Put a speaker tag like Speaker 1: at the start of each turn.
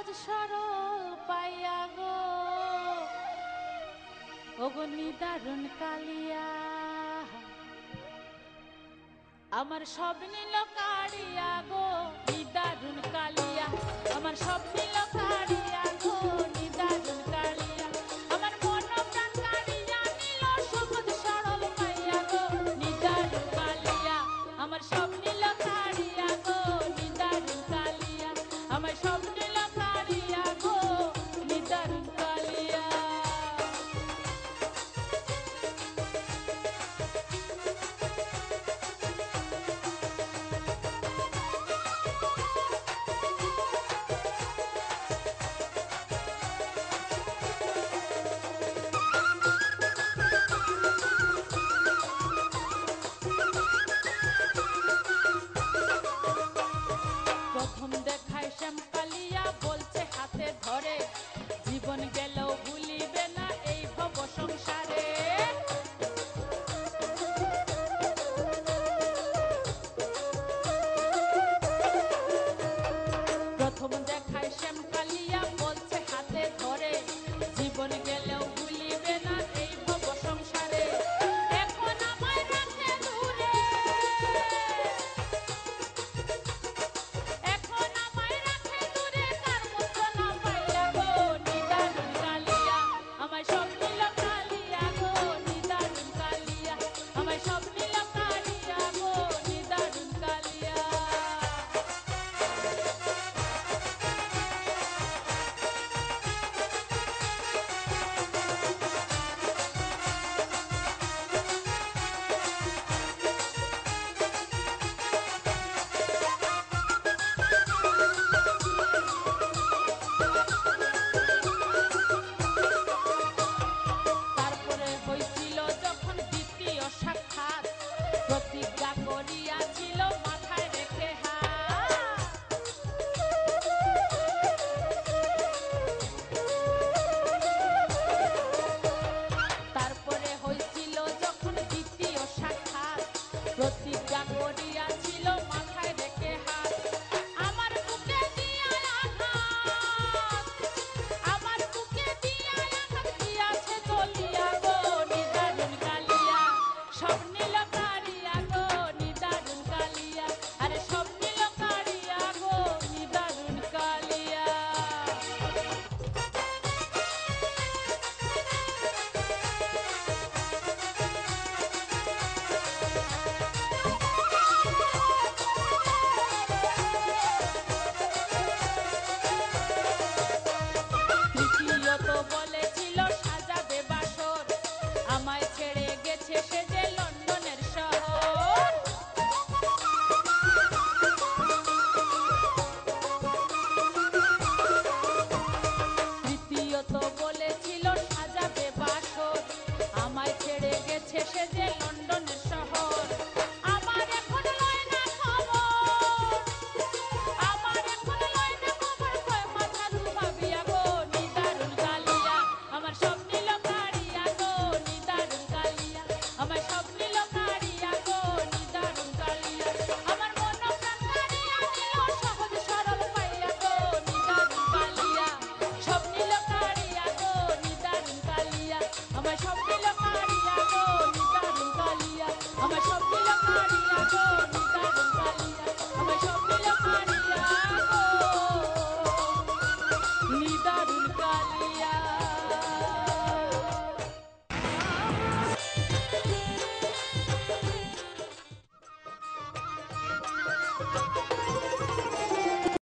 Speaker 1: সহজ সরল পাইয়া গো। অগনি দারুণ কালিয়া। আমার সব নীল কাড়িয়া গো, নিদারুণ কালিয়া। আমার সব নীল কাড়িয়া গো, নিদারুণ কালিয়া। আমার মন প্রাণ কাড়িয়া নীল, সহজ সরল পাইয়া গো, নিদারুণ কালিয়া। আমার সব নীল I'm a
Speaker 2: champion.